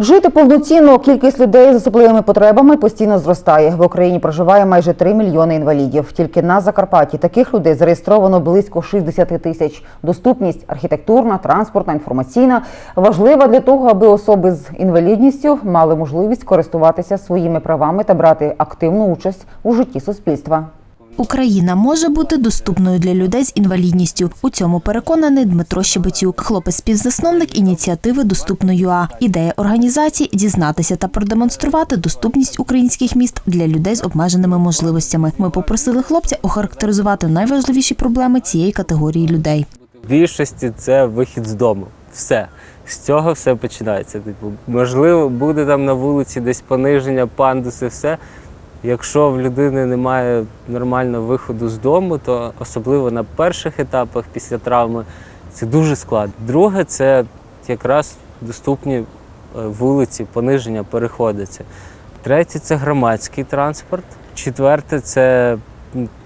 Жити повноцінно кількість людей з особливими потребами постійно зростає. В Україні проживає майже 3 мільйони інвалідів. Тільки на Закарпатті таких людей зареєстровано близько 60 тисяч. Доступність архітектурна, транспортна, інформаційна важлива для того, аби особи з інвалідністю мали можливість користуватися своїми правами та брати активну участь у житті суспільства. Україна може бути доступною для людей з інвалідністю. У цьому переконаний Дмитро Щебетюк, хлопець-співзасновник ініціативи Доступно.ЮА. Ідея організації дізнатися та продемонструвати доступність українських міст для людей з обмеженими можливостями. Ми попросили хлопця охарактеризувати найважливіші проблеми цієї категорії людей. Більшості це вихід з дому. Все. З цього все починається. Типу, можливо, буде там на вулиці десь пониження, пандуси, все. Якщо в людини немає нормального виходу з дому, то особливо на перших етапах після травми це дуже складно. Друге, це якраз доступні е, вулиці, пониження, переходиться. Третє це громадський транспорт. Четверте це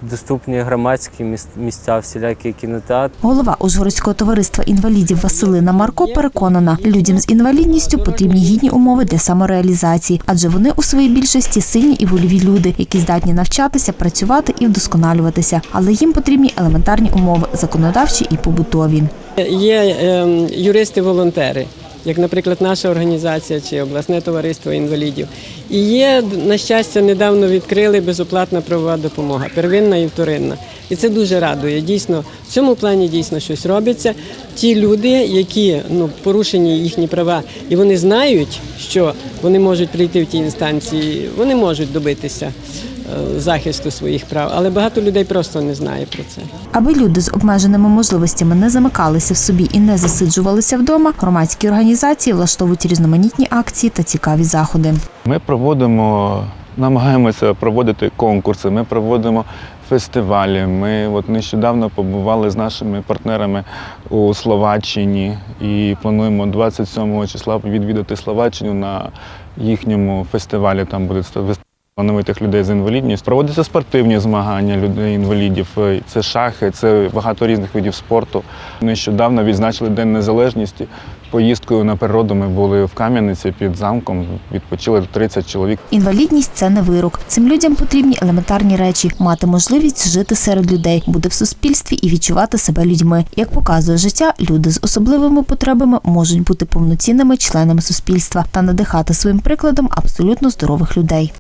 доступні громадські міс- місця, всілякі кінотеатри. Голова Ужгородського товариства інвалідів Василина Марко переконана, людям з інвалідністю потрібні гідні умови для самореалізації, адже вони у своїй більшості сильні і вольові люди, які здатні навчатися, працювати і вдосконалюватися. Але їм потрібні елементарні умови законодавчі і побутові. Є ем, юристи-волонтери, як, наприклад, наша організація чи обласне товариство інвалідів. І є, на щастя, недавно відкрили безоплатна правова допомога, первинна і вторинна. І це дуже радує. Дійсно, в цьому плані дійсно щось робиться. Ті люди, які ну, порушені їхні права, і вони знають, що вони можуть прийти в ті інстанції, вони можуть добитися захисту своїх прав. Але багато людей просто не знає про це. Аби люди з обмеженими можливостями не замикалися в собі і не засиджувалися вдома, громадські організації влаштовують різноманітні акції та цікаві заходи. Ми проводимо, намагаємося проводити конкурси, ми проводимо фестивалі. Ми от нещодавно побували з нашими партнерами у Словаччині і плануємо 27 числа відвідати Словаччину на їхньому фестивалі. Там буде Талановитих людей з інвалідністю. Проводяться спортивні змагання людей інвалідів. Це шахи, це багато різних видів спорту. Нещодавно відзначили День Незалежності. Поїздкою на природу ми були в Кам'яниці під замком. Відпочили 30 чоловік. Інвалідність це не вирок. Цим людям потрібні елементарні речі, мати можливість жити серед людей, бути в суспільстві і відчувати себе людьми. Як показує життя, люди з особливими потребами можуть бути повноцінними членами суспільства та надихати своїм прикладом абсолютно здорових людей.